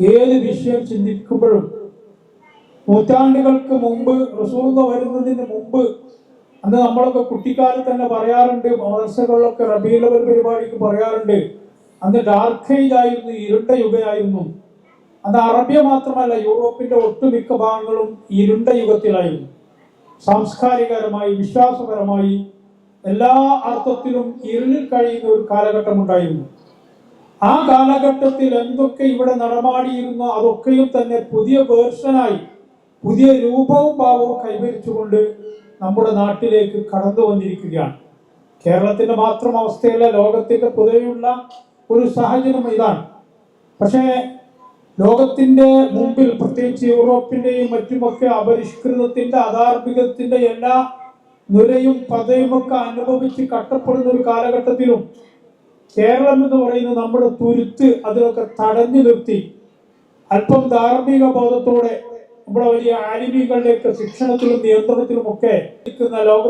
ഏത് വിഷയം ചിന്തിക്കുമ്പോഴും നൂറ്റാണ്ടുകൾക്ക് മുമ്പ് റസൂൽ വരുന്നതിന് മുമ്പ് അന്ന് നമ്മളൊക്കെ കുട്ടിക്കാലത്ത് തന്നെ പറയാറുണ്ട് മദർസകളിലൊക്കെ റബീലവൽ പരിപാടിക്ക് പറയാറുണ്ട്. അന്ന് ഡാർക്ക് ഏജ് ആയിരുന്നു ഇരുണ്ട യുഗമായിരുന്നു അന്ന് അറബ്യ മാത്രമല്ല യൂറോപ്പിന്റെ ഒട്ടുമിക്ക ഭാഗങ്ങളും ഇരുണ്ട യുഗത്തിലായിരുന്നു. സാംസ്കാരികപരമായി വിശ്വാസപരമായി എല്ലാ അർത്ഥത്തിലും ഇരുളിൽ കഴിയുന്ന ഒരു കാലഘട്ടം ഉണ്ടായിരുന്നു ആ കാലഘട്ടത്തിൽ എന്തൊക്കെ ഇവിടെ നടമാടിയിരുന്നോ അതൊക്കെയും തന്നെ പുതിയ വേർഷനായി പുതിയ രൂപവും ഭാവവും കൈവരിച്ചുകൊണ്ട് നമ്മുടെ നാട്ടിലേക്ക് കടന്നു വന്നിരിക്കുകയാണ്. കേരളത്തിന്റെ മാത്രം അവസ്ഥയല്ല ലോകത്തിന്റെ പൊതുവെയുള്ള ഒരു സാഹചര്യം ഇതാണ്. പക്ഷേ ലോകത്തിന്റെ മുമ്പിൽ പ്രത്യേകിച്ച് യൂറോപ്പിന്റെയും മറ്റുമൊക്കെ അപരിഷ്കൃതത്തിന്റെ അധാർമികത്തിന്റെ എല്ലാ നുരയും പതയുമൊക്കെ അനുഭവിച്ച് കട്ടപ്പെടുന്ന ഒരു കാലഘട്ടത്തിലും കേരളം എന്ന് പറയുന്നത് നമ്മുടെ തുരുത്ത് അതിലൊക്കെ തടഞ്ഞു നിർത്തി. അല്പം ധാർമ്മിക ബോധത്തോടെ നമ്മുടെ വലിയ ആലിമികളുടെയൊക്കെ ശിക്ഷണത്തിലും നിയന്ത്രണത്തിലും ഒക്കെ നിൽക്കുന്ന ലോക